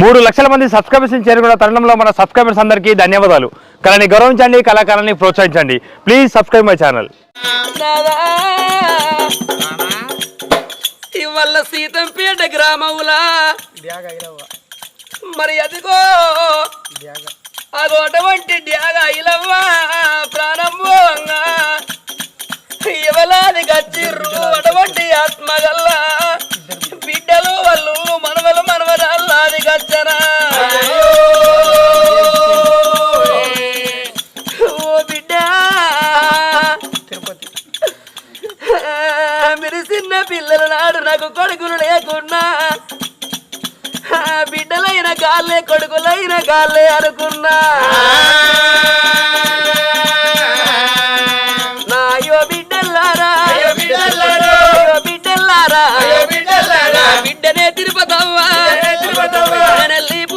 మూడు లక్షల మంది సబ్స్క్రైబర్స్ చేరుకున్న తరుణంలో మన సబ్స్క్రైబర్స్ అందరికీ ధన్యవాదాలు. కళని గౌరవించండి కళాకారాన్ని ప్రోత్సహించండి. ప్లీజ్ సబ్స్క్రైబ్ మై ఛానల్ ఇవల్ల సీతంపేట గ్రామములా మరి అదిగో. అదోటువంటి డ్యాగ ఇలవ్వ ప్రారంభంగా ఇవలాది గచ్చిర్రు అటువంటి ఆత్మగల్ల. బిడ్డలు వాళ్ళు మనవలు మనవరాల్లాది గచ్చనా ఓ బిడ్డ! మీరు చిన్న పిల్లల నాడు నాకు కొడుకులు లేకున్నా. బిడ్డలైన గాల్లే కొడుకులైన గాల్లే అనుకున్నా.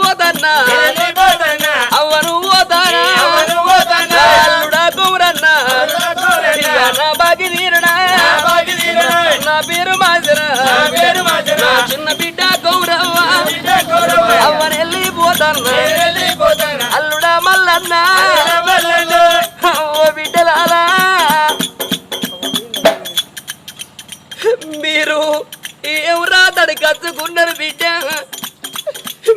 వెళ్ళిపోతన్నా. అవ్వను పోతానా అవ్వను పోతానా. నా అల్లుడా కౌరన్నా. నా బాగి పేరు మాజరా చిన్న బిడ్డ గౌరవ్వ. అవ్వని వెళ్ళిపోతాను వెళ్ళిపోతన్నా. అల్లుడా మల్లన్న. ఓ బిడ్డలారా మీరు ఏం రాతడి కచ్చుకున్నారు బిడ్డ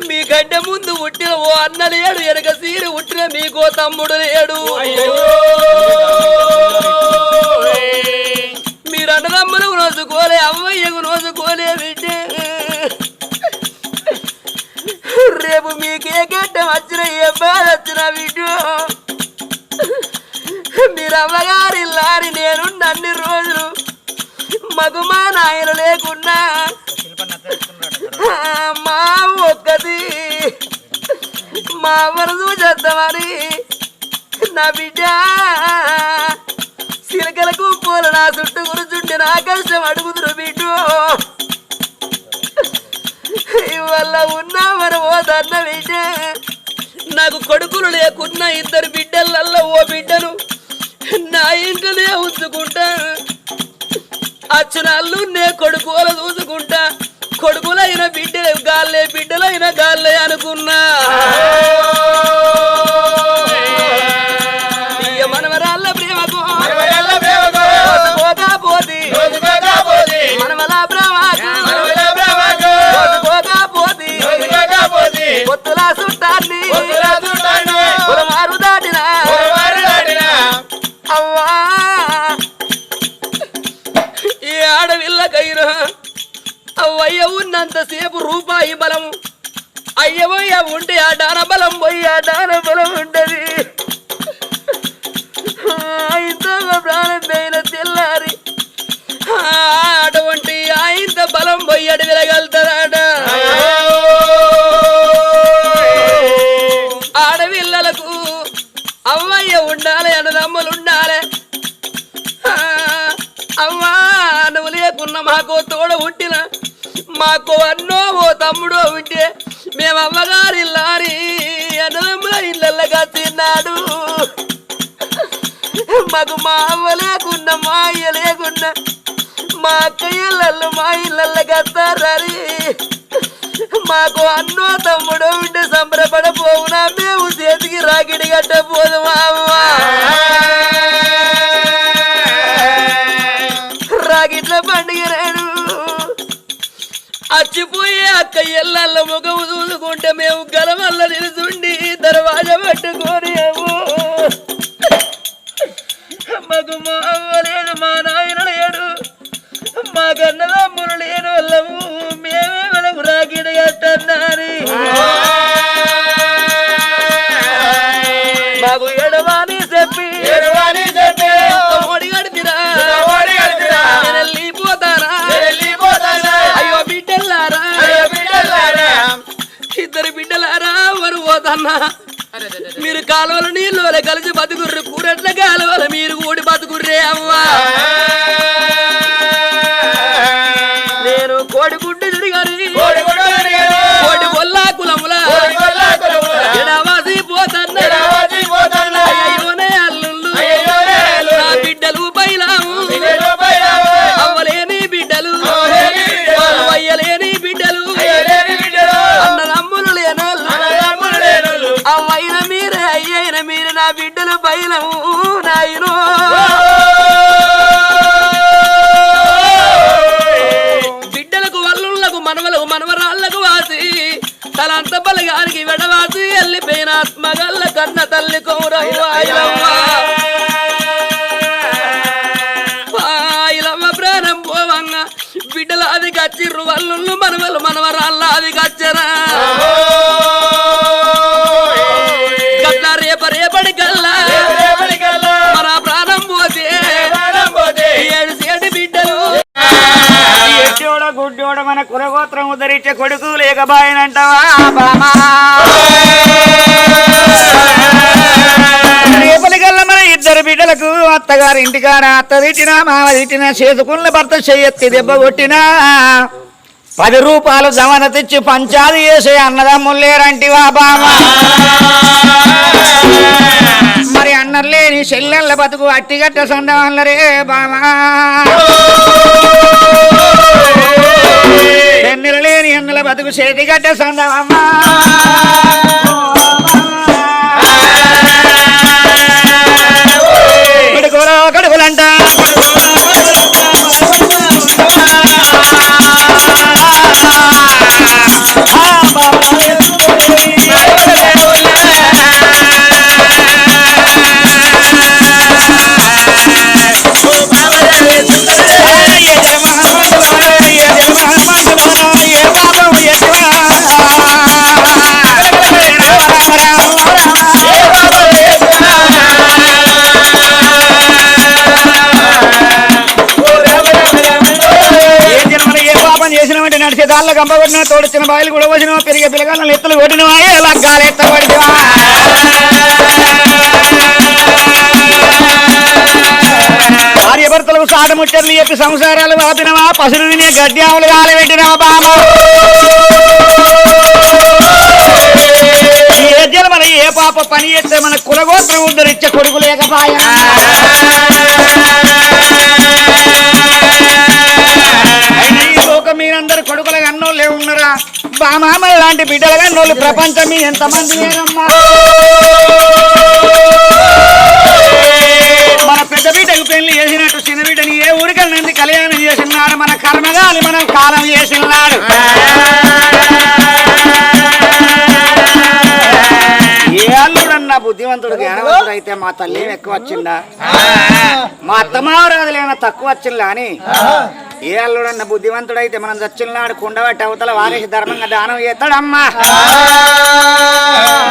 మీ గడ్డ ముందు పుట్టిన ఓ అన్న లేడు ఎనక సీరు పుట్టిన మీకో తమ్ముడు లేడు. మీరు అన్నదమ్ములు నోసుకోలే అమ్మయ్యకు నోసుకోలే బిడ్డ. రేపు మీకే గడ్డ వచ్చిన ఏ బాధ వచ్చిన బిడ్డ. మీరు అమ్మగారి లారి నేను అన్ని రోజులు మగు మా నాయన లేకున్నా. మా ఒక్కది మా వరదు చేద్దామని నా బిడ్డ సిరకలకు పూల నా చుట్టూ గురుచుంటే నా కష్టం అడుగుతురు బిడ్డు. ఇవల్ల ఉన్నా మరి ఓ బిడ్డ. నాకు కొడుకులు లేకున్నా ఇద్దరు బిడ్డలల్లో ఓ బిడ్డను నా ఇంట్లోనే ఉంచుకుంటా. అచ్చనాళ్ళు నే కొడుకుల చూసుకుంటా. కొడుకులైన బిడ్డలు గాల్లే బిడ్డలైన గాల్లే అనుకున్నా ప్రేమకు పోతా పోతి పోతా పోతి పోతి. పొత్తుల చుట్టాన్ని ఉన్నంతసేపు రూపాయి బలం. అయ్యవయ్య ఉంటే ఆ దాన బలం పోయి ఆ దాన బలం ఉంటది ఇంత తెల్లారి అటువంటి ఆయంత బలం పోయి అడి వెలగలుగుతారాడ ఆడపిల్లలకు అవ్వయ్య ఉండాలి అన్నదమ్ములు ఉండాలి. ఆ, నువ్వు లేకున్న మాకు తోడ ఉంటే మాకో అన్నో ఓ తమ్ముడో ఉంటే మేము అమ్మగారి లారి అన్నదమ్ముల ఇళ్ళగా తిన్నాడు మాకు మా అవ్వ లేకుండా మా అయ్య లేకుండా మా అక్క ఇళ్ళల్లో మా ఇళ్ళగా వస్తారని మాకు అన్నో తమ్ముడో ఉంటే సంబరపడపోవునా మేము చేతికి రాకిడి కట్టపోదు. అక్క ముఖం చూసుకుంటే మేము గలవల్ల నిలుచుండి దర్వాజా పట్టుకొని మాకు మా పోతన్నా మీరు కాలువల నీళ్ళు కలిసి బతుకుర్రు. కూరట్ల కాలువల బిడ్డలు అది కచ్చిర్రు వాళ్ళు మనవలు మనవరాళ్ళ అది కచ్చరా గట్ల రేప రేపటి కల్లా మన ప్రాణం పోతే ఏడు సేటి బిడ్డలు. ఎట్టోడ గుడ్డోడ మన కులగోత్రం ఉదరించే కొడుకు లేకబాయనంటావా బామా? ఇద్దరు బిడ్డలకు అత్తగారి ఇంటికాడ అత్త తిట్టినా మామ తిట్టినా చేసుకున్న భర్త చెయ్యెత్తి దెబ్బ కొట్టినా. పది రూపాయలు జమన తెచ్చి పంచాది చేసే అన్నదమ్ములు లేరంటివా బామా మరి అన్నర్లేని చెల్లెళ్ళ బతుకు అట్టిగట్ట సందవల్లరే బామా పెన్నెల లేని ఎన్నెల బతుకు చేతిగట్ట సందవమ్మా చేసినామంటే నడిచే దానిలో కంపగొట్టినా తోడుచిన బాయిలు కూడా వచ్చినా పెరిగే పిల్లగాళ్ళని ఎత్తులు కొట్టినవా? ఏ లగ్గాలు ఎత్తబడివా భార్య భర్తలకు సాట చెప్పి సంసారాలు వాపినవా? పసులు తినే గడ్డి ఆవులు గాలి పెట్టినవా బామ ఏ ఏ పాప పని చేస్తే మన కులగోత్రం ఉద్ధరించే కొడుకు లేకపాయా? బామామల లాంటి బిడ్డలుగా అన్నోళ్ళు ప్రపంచం ఎంతమంది లేరమ్మా? మన పెద్ద బిడ్డకు పెళ్ళి చేసినట్టు చిన్న బిడ్డని ఏ ఊరికెళ్ళింది కళ్యాణం చేసినాడు మన కర్మగాని మనం కాలం చేసినాడు. అల్లుడన్నా బుద్ధివంతుడు జ్ఞానవంతుడు అయితే మా తల్లి ఎక్కువ వచ్చిందా? మా అత్తమావరాదులేమన్నా తక్కువ వచ్చిందా అని? ఏ అల్లుడన్న బుద్ధివంతుడైతే మనం చచ్చినాడు కుండబట్టి అవతల వారేసి ధర్మంగా దానం చేస్తాడమ్మా.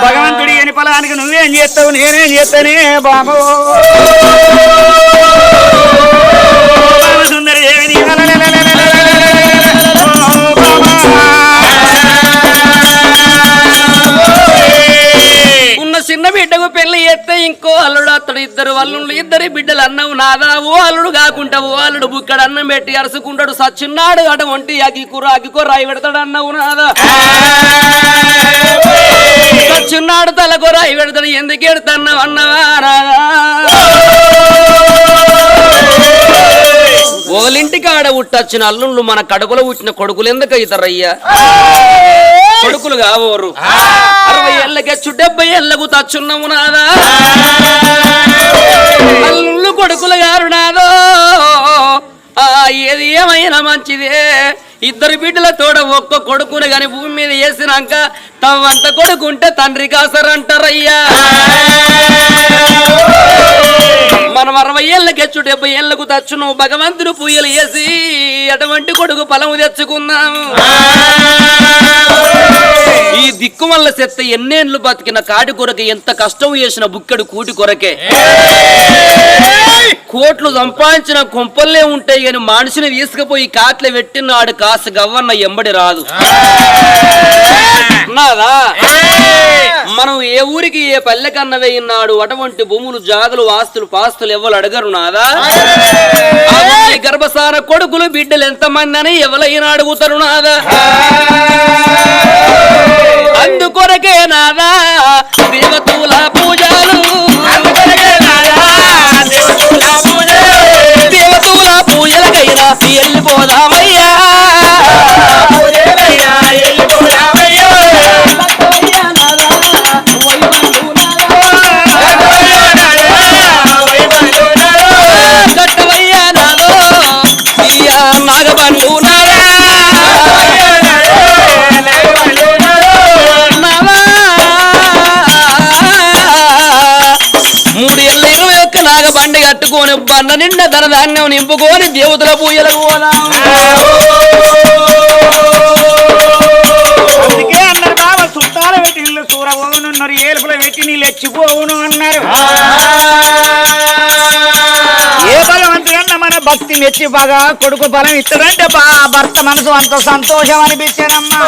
భగవంతుడి ఎని పొలానికి నువ్వేం చేస్తావు నేనేం చేస్తానే బాబు. సుందరి దేవిని చిన్న బిడ్డకు పెళ్ళి చేస్తే ఇంకో అల్లుడు అతడు ఇద్దరు అల్లుళ్ళు ఇద్దరి బిడ్డలు అన్నవు నాదా. ఓ అల్లుడు కాకుంటా ఓ అల్లుడు బుక్కడ అన్నం పెట్టి అరుసుకుంటాడు. సచ్చిన్నాడు అటువంటి అగి కూర అగి కూర రాయి పెడతాడు అన్నవు నాదా. సచ్చిన్నాడు తలకూర రాయి పెడతాడు. ఎందుకు ఎడతాన్నావు అన్నవా నాదా? కాడ ఉట్టొచ్చిన అల్లుళ్ళు మన కడుపులో పుట్టిన కొడుకులు ఎందుకు అవుతారయ్యా? కొడుకులు కావోరు. అరవై ఏళ్ళకెచ్చు డెబ్బై ఏళ్ళకు తచ్చున్నాము నాదా? అల్లుళ్ళు కొడుకులు గారు నాదో? ఆ, ఏది ఏమైనా మంచిదే. ఇద్దరు బిడ్డల తోడ ఒక్క కొడుకుని గాని భూమి మీద వేసినాక తవ్వంత కొడుకుంటే తండ్రి కాసరంటారయ్యా. మనం అరవై ఏళ్ళకెచ్చు డెబ్బై ఏళ్ళకు తచ్చు నువ్వు భగవంతుడు పూయలు వేసి అటువంటి కొడుకు ఫలము తెచ్చుకున్నాము ఈ దిక్కు వల్ల చెత్త ఎన్నేళ్ళు బతికిన కాటి కొరకే ఎంత కష్టం చేసిన బుక్కడు కూటి కొరకే. కోట్లు సంపాదించిన కొంపల్లే ఉంటాయి కానీ మనిషిని తీసుకుపోయి కాట్ల పెట్టినాడు కాసు గవ్వన్న ఎంబడి రాదు. నాదా? మనం ఏ ఊరికి ఏ పల్లెకన్న వేయినాడు అటువంటి భూములు జాగులు ఆస్తులు పాస్తులు ఎవరు అడగరు నాదా? గర్భసార కొడుకులు బిడ్డలు ఎంతమంది అని ఎవరైనా అడుగుతారు నాదా? అందుకొరకే నాదా దేవతూల పూజలు. దేవతూల పూజలకైనా వెళ్ళిపోదామయ్యా ధన ధాన్యం నింపుకొని దేవతల పూజలకు పోదాం. అందుకే అన్నారు బాబా చుట్టాలు పెట్టి నీళ్ళు చూరబోనున్నారు ఏలుపుల పెట్టి నీళ్ళు ఎచ్చిపోవును అన్నారు. ఏ భగవంతుడన్న మన భక్తి మెచ్చి బాగా కొడుకు బలం ఇస్తాడంటే బా భర్త మనసు అంత సంతోషం అనిపించానమ్మా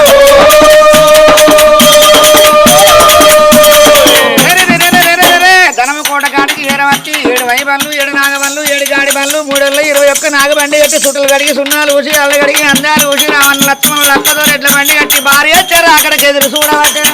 చుట్టలు కడిగి సున్నాలు ఊసి అల్ల కడిగి అందాలు ఊసి రామన్న లక్ష్మణ లక్కతో ఎట్ల బండి కట్టి భార్య వచ్చారు. అక్కడికి ఎదురు చూడవచ్చు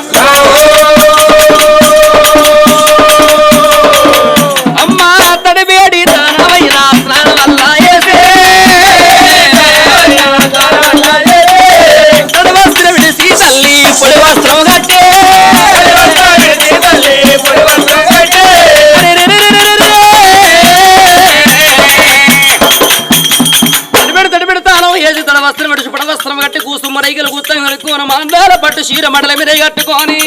మందాల పట్టు చీర మడల మీద కట్టుకొని.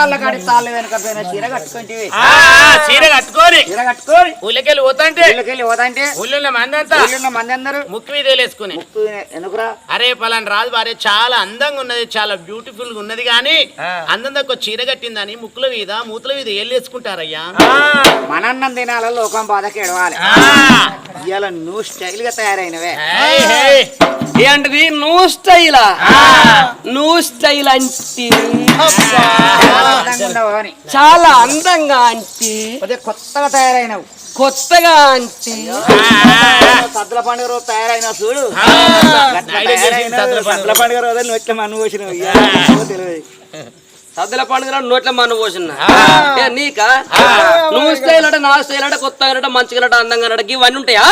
మోకాళ్ళ కాడి తాళ్ళు వెనక పోయిన చీర కట్టుకుంటే చీర కట్టుకొని. చీర కట్టుకోని ఊళ్ళకెళ్ళి పోతాంటే. ఇళ్ళకెళ్ళి పోతాంటే. ఊళ్ళో మంది అంతా ఊళ్ళో మంది అందరూ ముక్కు వీధేలేసుకుని ముక్కు ఎందుకురా? అరే పలాని రాజు భార్య చాలా అందంగా ఉన్నది చాలా బ్యూటిఫుల్గా ఉన్నది కానీ అందంగా ఒక చీర కట్టిందని ముక్కుల మీద మూతుల మీద ఏళ్ళేసుకుంటారయ్యా మనన్నం దినాల లోకం బాధకి ఎడవాలి. ఇవాళ నువ్వు స్టైల్గా తయారైనవే. ఏయ్, ఏయ్. ఏంటిది నువ్వు స్టైలా నువ్వు స్టైల్ అంటే చాలా అందంగా అంటే కొత్తగా తయారైనవు. కొత్తగా అంటే సద్దుల పండుగ రోజు తయారైన చూడు. సద్దుల పండుగ. రోజు నువ్వు ఎట్లా మన్ను పోసినవు? తెలియదు. సద్దుల పండుగ నోట్ల మన పోసిన ఏ, నీకా? నువ్వు స్టైల్ అంటే నా స్టైల్ అంటే కొత్తగా అంటే మంచిగా అంటే అందంగా అంటే ఇవన్నీ ఉంటాయా?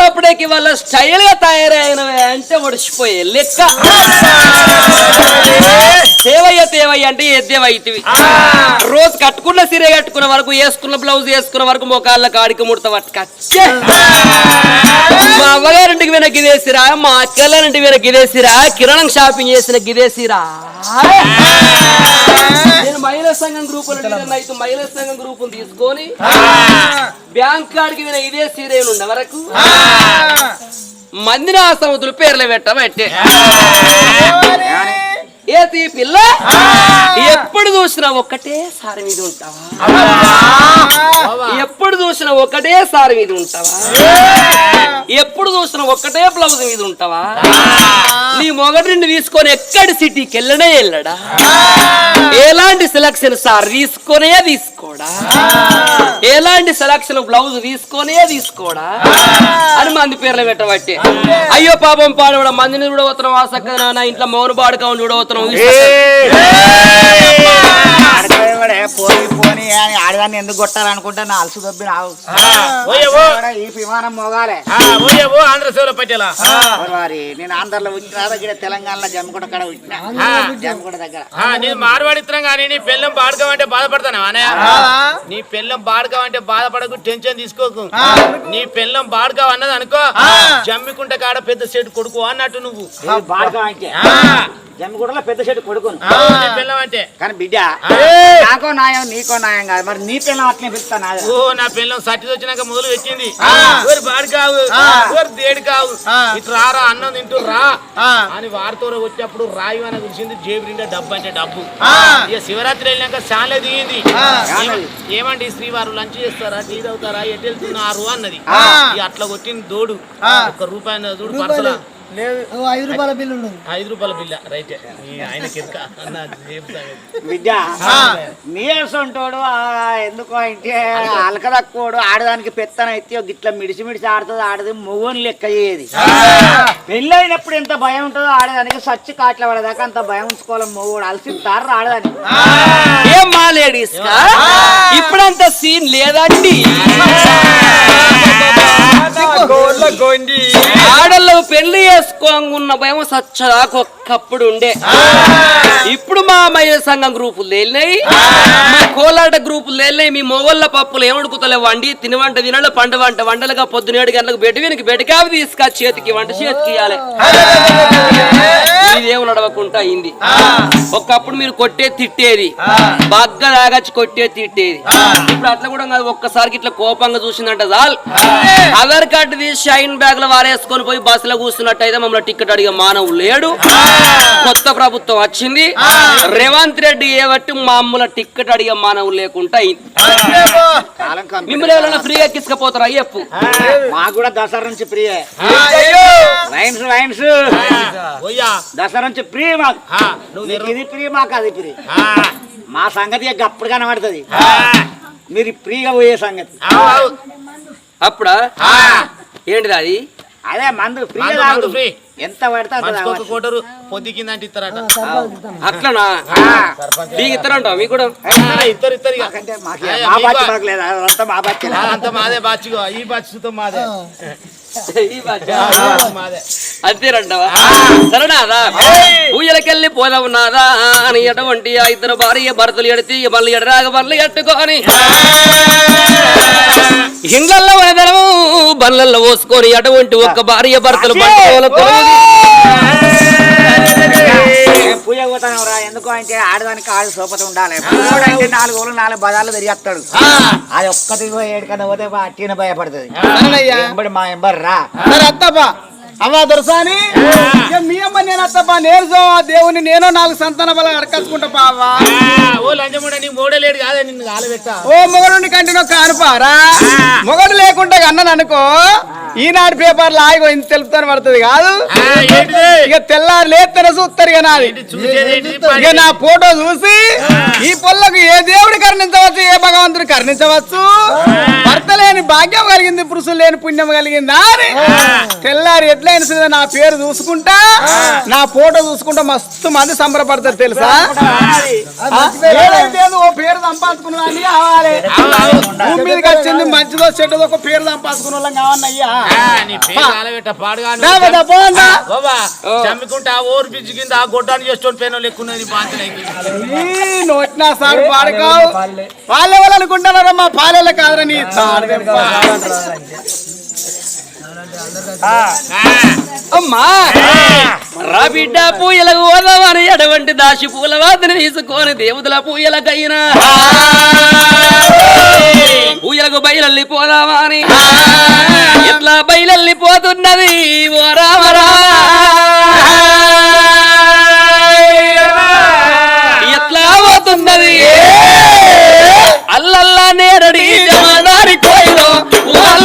సప్పుడేకి వాళ్ళ స్టైల్గా తయారైనవే అంటే ఒడిచిపోయే లెక్క. తేవయ్య తేవయ్య అంటే ఎద్దేవైతివి. రోజు కట్టుకున్న సిరే కట్టుకున్న వరకు వేసుకున్న బ్లౌజ్ వేసుకున్న వరకు మోకాళ్ళ కాడికి ముడత పట్టుకచ్చే మా అవ్వగారింటికి వెనక గిదేసిరా మా అక్కగారింటికి వెనక గిదేసిరా కిరణం షాపింగ్ చేసిన గిదేసిరా. నేను మహిళా సంఘం గ్రూప్ అయితే మహిళా సంఘం గ్రూప్ తీసుకొని బ్యాంక్ కాడికి విన ఇదే సీరేనుండ వరకు మందిని ఆ. సముద్రుల పేర్లు పెట్టబట్టే. ఏతి పిల్ల? ఎప్పుడు చూసినా ఒక్కటే సారి మీద ఉంటావా? ఎప్పుడు చూసినా ఒకటే సారి మీద ఉంటావా? ఎప్పుడు చూసినా ఒక్కటే బ్లౌజ్ మీద ఉంటావా? నీ మొగటిని తీసుకొని ఎక్కడి సిటీకి వెళ్ళనే వెళ్ళడా? ఎలాంటి సెలక్షన్ సార్? తీసుకొనే తీసుకోడా? ఎలాంటి సెలక్షన్ బ్లౌజ్ తీసుకొనే తీసుకోడా? అని మంది పేర్లు పెట్టబట్టి. అయ్యో పాపం పాడవడ మందిని చూడవతున్నాం ఆసక్క నా ఇంట్లో మౌన పాడుకోవని చూడవతున్నాం ఆడపిల్లవాడే పోని పోని అని ఆడదాన్ని ఎందుకు కొట్టాలనుకుంటే నా అలసు దొబ్బి రావు. ఈ విమానం మోగాలే. ఆ, ఓయవ్వో ఆంధ్ర సేవల పట్టేలా నేను ఆంధ్రలో పుట్టిన దగ్గర తెలంగాణలో జమ్మికుంట కాడ పుట్టిన. జమ్మికుంట దగ్గర. ఆ, నీ మార్వాడిత్రం కానీ నీ పెళ్ళం బాడకమంటే బాధపడతాను నీ పెళ్ళం బాడకమంటే బాధపడకు టెన్షన్ తీసుకోకు. నీ పెళ్ళం బాడకావు అన్నది అనుకో జమ్మికుంట కాడ పెద్ద సెట్ కొడుకు అన్నట్టు నువ్వు. బాగా అంటే. పెద్ద చెట్టు కొడుకుని. కానీ బిడ్డ! నాకో నీకో కాదు. మరి నీ పిలుస్తా ఓ నా వచ్చినాక మొదలు పెట్టింది. ఓరి బాడి కావు ఓరి దేడి కావు. ఇటు రారా అన్నం తింటూ రా అని వారితో వచ్చేప్పుడు రాయి అని కురిసింది జేబు నిండా డబ్బు అంటే డబ్బు. ఇక శివరాత్రి వెళ్ళినాక చాలా దిగింది. ఏమ- ఏమండి శ్రీవారు లంచ్ చేస్తారా టీ తాగుతారా? ఎటు వెళ్తున్నారు అన్నది. అట్లా కొట్టింది దోడు. ఒక రూపాయి చూడు పర్సలా. ఐదు రూపాయల బిల్లు ఉన్నది ఐదు రూపాయల బిల్ల రైట్. ఆయన కిరక అన్న చెప్తాను విద్య నీరసంటోడు ఎందుకో అంటే అలక తక్కువడు ఆడదానికి పెత్తన ఎత్తి ఒక గిట్ల మిడిసి మిడిసి ఆడుతుంది ఆడది మొగోని లెక్క చేయది. పెళ్ళైనప్పుడు ఎంత భయం ఉంటుందో ఆడదానికి సచ్చి కాట్ల పడదాకా అంత భయం ఉంచుకోవాలి మొగోడు అలసిస్తారు ఆడదానికి. ఏం మా లేడీస్ ఇప్పుడంత సీన్ లేదండి. ఆడళ్ళు పెళ్ళి చేసుకోంగున్న భయం సచ్చదాకా ఒక్కప్పుడు ఉండే. ఇప్పుడు మా మహిళా సంఘం గ్రూపులు తేలినాయి మా కోలాట గ్రూపులు తేలినాయి మీ మొగోళ్ళ పప్పులు ఏమడుకుతలేవు వండి తిని వంట తినలు పండు వంట వంటలుగా పొద్దునేడు గంటలకు బెడ్ వెనక్కి బెడకావి తీసుకా చేతికి వంట చేతికి ఇవ్వాలి ఇదేం నడవకుండా అయింది. ఒకప్పుడు మీరు కొట్టే తిట్టేది. బాగా తాగచ్చి కొట్టే తిట్టేది. ఇప్పుడు అట్లా కూడా కాదు ఒక్కసారికి ఇట్లా కోపంగా చూసిందంట చాలు. ఆధార్ కార్డు తీసి షైన్ బ్యాగ్లో వారేసుకొని పోయి బస్సులో కూర్చున్నట్టయితే మమ్మల్ని టికెట్ అడిగే మానవు లేడు. కొత్త ప్రభుత్వం వచ్చింది. రేవంత్ రెడ్డి ఏవట్టి మామూలు టికెట్ అడిగే మానవు లేకుండా మిమ్మల్ని ఎవరైనా ఫ్రీగా ఎక్కించకపోతారా? అయ్యప్పు మాకు కూడా దసరా నుంచి వైన్స్ పోయ్యా. దసరా నుంచి ప్రియ మాకు. నువ్వు మీకు ఇది ప్రియ మాకు అది ప్రియ ఆ, మా సంగతి అప్పుడు కనబడుతుంది. మీరు ఫ్రీగా పోయే సంగతి. అప్పుడా? ఏంటిది అది? అదే మందు ఫ్రీ మందు, free. ఎంత పడితే ఒక. కోటరు పొద్దు కింద అంటే ఇస్తారట అట్లనా? మీకు ఇస్తారంట మీకు కూడా? ఆ, ఇద్దరు ఇద్దరు మా బాధ్యత మాకు లేదు? అదంతా మా బాధ్యత. ఆ, అంత మాదే బాచిగో ఈ బాధ్యత. మాదే. అంతేనంటవా సరేనాదా నాదా అని ఎటువంటి ఆ ఇద్దరు భార్య భర్తలు ఎడితే మళ్ళీ ఎడరాగ మళ్ళీ ఎట్టుకొని. ఇండ్లల్లో వనదనము బండ్లల్లో పోసుకొని అటువంటి ఒక్క భార్య భర్తలు మేము పూజ రా. ఎందుకు అంటే ఆడదానికి ఆడు సోపత ఉండాలి. అంటే నాలుగు రోజులు నాలుగు బదాలు తిరిగేస్తాడు. అది ఒక్కటి ఏడుకన్నా పోతే మా అట్టిన భయపడుతుంది. మా ఎంబడి రా. అవ్వ దొరసాని? మీ అమ్మ నేను అత్తప్ప నేర్చో ఆ దేవుని నేను నాలుగు సంతాన బలం అడకచ్చుకుంటా ఆ, ఓ లంచముడ నీ మోడలేడు కాదే నిన్ను కాలబెట్ట ఓ మొగడు కంటినో కానుపారా మొగడు లేకుండా అన్నను అనుకో ఈనాడు పేపర్లు ఆగి ఇంత తెలుపుతాను పడుతుంది కాదు. ఇక తెల్లారు లేస్తేనే చూస్తారు ఇక నాది? ఇక నా ఫోటో చూసి ఈ పొల్లకు ఏ దేవుడు కరుణించవచ్చు ఏ భగవంతుడు కరుణించవచ్చు? భాగ్యం కలిగింది పురుషులు లేని పుణ్యం కలిగిందా అని. తెల్లారి ఎట్లయిన సరే నా పేరు చూసుకుంటా నా ఫోటో చూసుకుంటా మస్తు మంది సంబరపడతారు తెలుసా? ఓ పేరు కావాలి. భూమి మీదకి వచ్చింది మంచిదో చెడ్డదో ఒక పేరు సంపాదించుకున్న వాళ్ళం కావన్నయ్యా చమ్మికుంటే ఆ ఓరు పిచ్చి కింద గొడ్డాన్ని లెక్కున్నది నోటినా పాడుకావు. అనుకుంటున్నారమ్మా అమ్మా! రా బిడ్డ పూయలకు పోదామని ఎటువంటి దాసి పూల వాతని తీసుకొని దేవతల పూయలకైనా. పూయలకు బయలల్లి పోదామని. ఎట్లా బయలల్లి పోతున్నది? ఓ రామరా la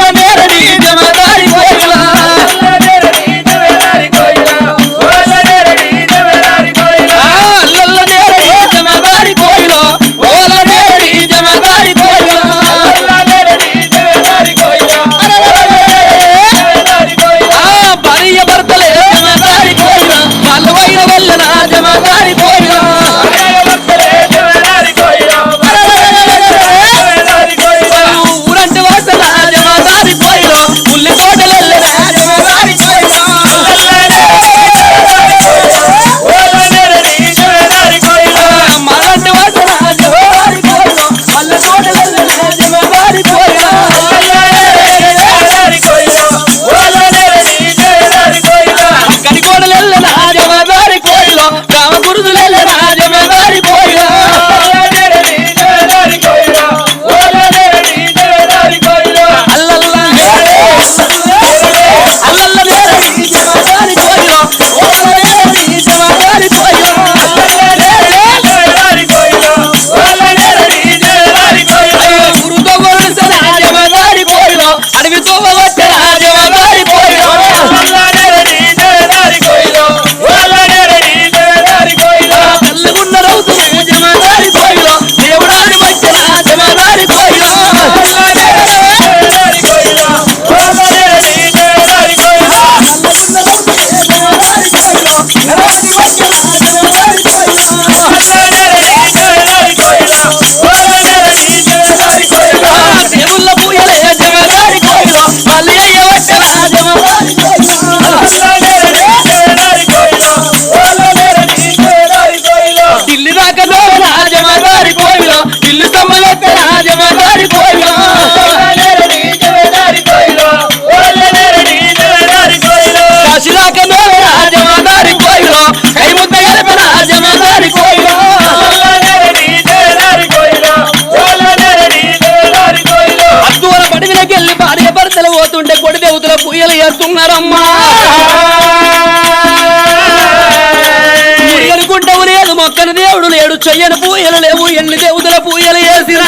చెయ్యని పూయలు లేవు ఎన్ని దేవతల పూయలు వేసినా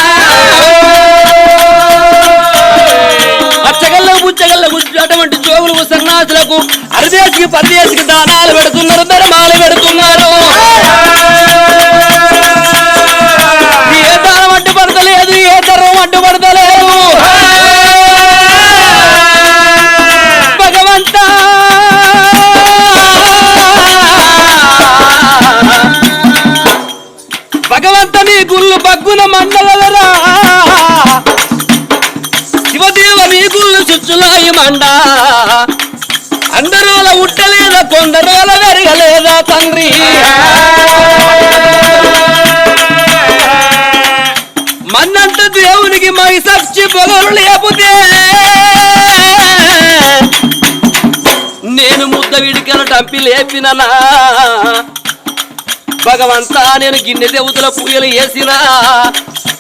అచ్చగల్ల బుచ్చగల్ల అటువంటి జోగులు సన్నాసులకు అరదేశికి పరదేశికి దానాలు పెడుతున్నారు మండలరా శివదేవ వీగుళ్ళు చుచ్చులాయి మండ. అందరూ ఉట్టలేదా కొందరు వెరగలేదా తండ్రి. మన్నంత దేవునికి మై సచ్చి పొగలు లేకపోతే నేను ముద్ద విడికల టంపి లేపిననా. భగవంతా నేను గిన్నె దేవతల పూజలు వేసినా.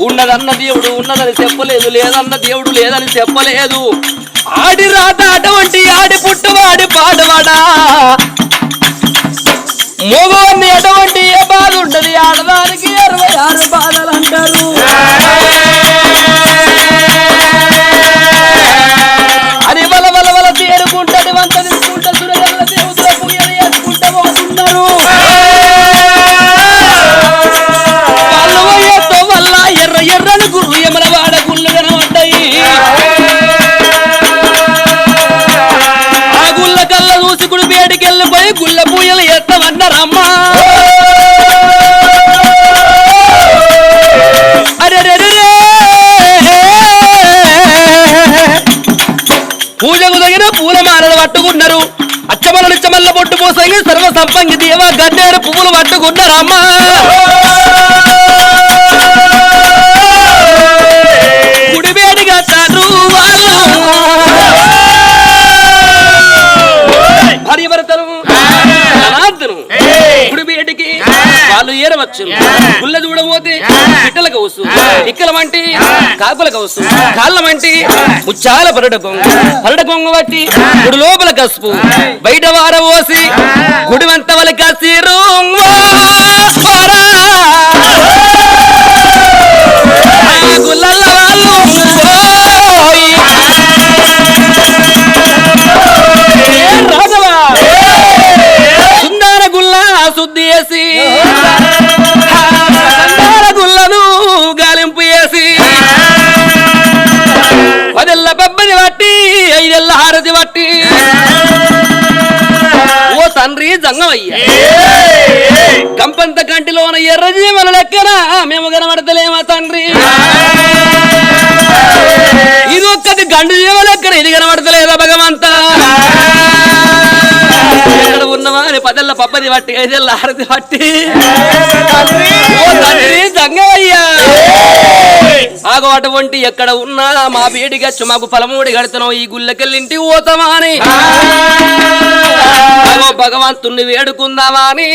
ఉన్నదన్న దేవుడు ఉన్నదని చెప్పలేదు లేదన్న దేవుడు లేదని చెప్పలేదు. ఆడి రాత అటువంటి ఆడి పుట్టువాడి పాడవాడా. సంపంగి దేవ గన్నేరు పువ్వులు పట్టుకున్నారమ్మా కట్టారు వాళ్ళు భార్య ఏరవచ్చు గుళ్ళ చూడబోతే కవుసు ఇక్కల వంటి కాకుల కవుసు కాళ్ళ వంటి ముచ్చాల పరడ కొంగు పరడ కొంగు బట్టి గుడి లోపల కసుపు. బయట వార పోసి గుడి వంత వాళ్ళ కసిరు గుళ్ళల్ల వాళ్ళు పోయి. ఏ రాఘవా. సుందర గుల్ల శుద్ధి చేసి. సుందర గాలింపు వేసి పదెల్ల పెబ్బది బట్టి ఐదెళ్ళ హారతి బట్టి ఓ తండ్రి జంగమయ్య. కంపంత కంటిలోన ఎర్ర జీవన లెక్కన మేము కనబడతలేమా తండ్రి? ఇది ఒక్కటి గండు జీవ లెక్కన ఇది కనబడతలేదా భగవంతా? పదెల్ల పప్పది పట్టి ఐదెల్ల హారతి పట్టి. ఓ తండ్రి జంగమయ్యా ఆగో అటువంటి ఎక్కడ ఉన్నా మా బేడి గచ్చు మాకు ఫలమూడి గడుతున్నావు ఈ గుళ్ళకెళ్ళింటి పోతామా అని భగవంతుణ్ణి వేడుకుందామా అని.